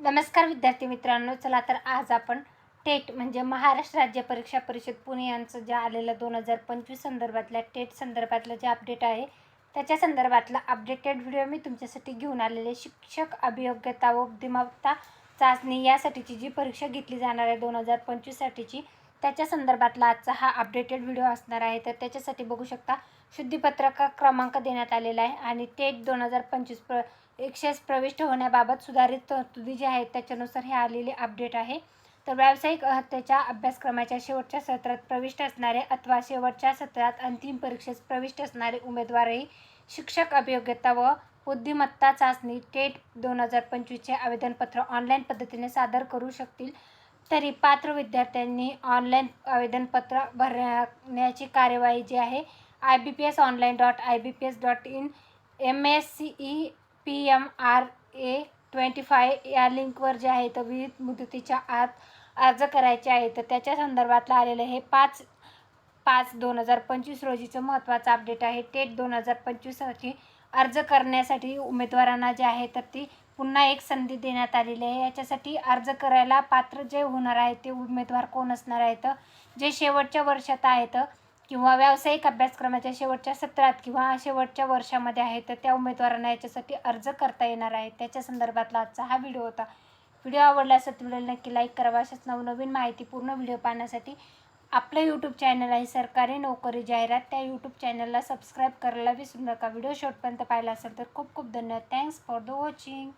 नमस्कार विद्यार्थी मित्रांनो चला तर आज आपण टेट म्हणजे महाराष्ट्र राज्य परीक्षा परिषद पुणे यांचं जे आलेलं दोन हजार पंचवीस संदर्भातल्या टेट संदर्भातलं जे अपडेट आहे त्याच्या संदर्भातला अपडेटेड व्हिडिओ मी तुमच्यासाठी घेऊन आलेले शिक्षक अभियोग्यता व बुद्धिमत्ता चाचणी यासाठीची जी परीक्षा घेतली जाणार आहे दोन हजार पंचवीससाठीची त्याच्या संदर्भातला आजचा हा अपडेटेड व्हिडिओ असणार आहे. तर त्याच्यासाठी बघू शकता शुद्धीपत्रका क्रमांक देण्यात आलेला आहे आणि टेट दोन हजार पंचवीस प्र एकशेस प्रविष्ट होण्याबाबत सुधारित तरतुदी जी आहेत त्याच्यानुसार हे आलेले अपडेट आहे. तर व्यावसायिक अर्हतेच्या अभ्यासक्रमाच्या शेवटच्या सत्रात प्रविष्ट असणारे अथवा शेवटच्या सत्रात अंतिम परीक्षेस प्रविष्ट असणारे उमेदवारही शिक्षक अभियोग्यता व बुद्धिमत्ता चाचणी टेट दोन हजार पंचवीसचे आवेदनपत्र ऑनलाईन पद्धतीने सादर करू शकतील. तरी पात्र विद्यार्थ्यांनी ऑनलाईन आवेदनपत्र भरण्याची कार्यवाही जी आहे I B P S online dot I B P S dot in M S C E P M R A twenty five या लिंकवर जे आहे तर विविध मुदतीच्या आत अर्ज करायचे आहे. तर त्याच्या संदर्भातलं आलेलं हे पाच पाच दोन हजार पंचवीस रोजीचं महत्त्वाचं अपडेट आहे. टेट दोन हजार पंचवीससाठी अर्ज करण्यासाठी उमेदवारांना जे आहे तर ती पुन्हा एक संधी देण्यात आलेली आहे. याच्यासाठी अर्ज करायला पात्र जे होणार आहे ते उमेदवार कोण असणार आहेत? जे शेवटच्या वर्षात आहेत किंवा व्यावसायिक अभ्यासक्रमाच्या शेवटच्या सत्रात किंवा शेवटच्या वर्षामध्ये आहे तर त्या उमेदवारांना याच्यासाठी अर्ज करता येणार आहे. त्याच्या संदर्भातला आजचा हा व्हिडिओ होता. व्हिडिओ आवडला असेल तर व्हिडिओला नक्की लाईक करावा अशाच नवनवीन माहिती पूर्ण व्हिडिओ पाहण्यासाठी आपलं यूट्यूब चॅनल आहे सरकारी नोकरी जाहिरात. त्या यूट्यूब चॅनलला सबस्क्राईब करायला विसरू नका. व्हिडिओ शेवटपर्यंत पाहिला असेल तर खूप खूप धन्यवाद. Thanks for the watching